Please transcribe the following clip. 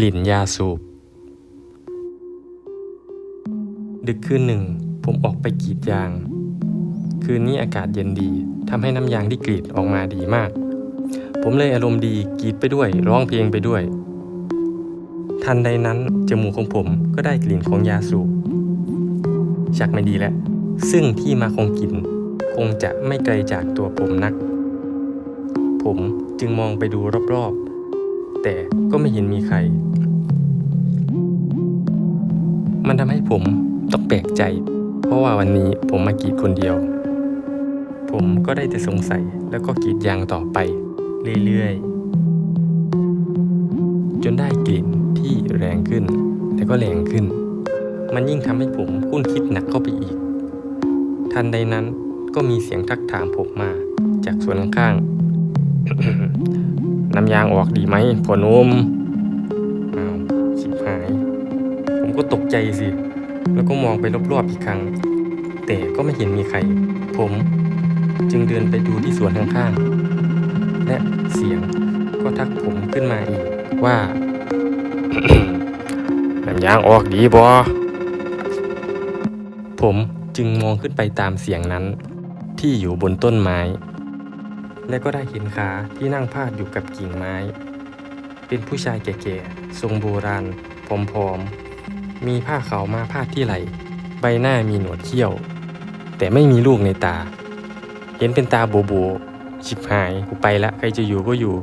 กลิ่นยาสูบ ดึกคืนหนึ่ง ผมออกไปกรีดยาง คืนนี้อากาศเย็นดีทำให้น้ำยางที่กรีดออกมาดีมาก ผมเลยอารมณ์ดีกรีดไปด้วยร้องเพลงไปด้วย ทันใดนั้นจมูกของผมก็ได้กลิ่นของยาสูบชักไม่ดีแล้ว ซึ่งที่มาของกลิ่นคงจะไม่ไกลจากตัวผมนัก ผมจึงมองไปดูรอบๆ แต่ก็ไม่เห็นมีใคร มันทำให้ผมต้องแปลกใจ เพราะว่าวันนี้ผมมากรีดคนเดียว ผมก็ได้แต่สงสัยแล้วก็กรีดยางต่อไป เรื่อยๆ จนได้กลิ่นที่แรงขึ้นและก็แรงขึ้น มันยิ่งทำให้ผมคุ้นคิดหนักเข้าไปอีก ทันใดนั้นก็มีเสียงทักถามผมมาจากส่วนข้างๆ น้ำยางออกดีไหมพ่อนุ่มอ้าวชิบหาย ผมก็ตกใจสิ แล้วก็มองไปรอบๆอีกครั้ง แต่ก็ไม่เห็นมีใคร ผมจึงเดินไปดูที่สวนข้างๆ และเสียงก็ทักผมขึ้นมาอีกว่าน้ำยางออกดีบอผมจึงมองขึ้นไปตามเสียงนั้น ที่อยู่บนต้นไม้ และก็ได้เห็นขาที่นั่งพาดอยู่กับกิ่งไม้ เป็นผู้ชายแก่ๆ ทรงโบราณผอมๆ มีผ้าขาวมาพาดที่ไหล่ ใบหน้ามีหนวดเขี้ยว แต่ไม่มีลูกในตา เห็นเป็นตาโบโบชิบหายกูไปละ ใครจะอยู่ก็อยู่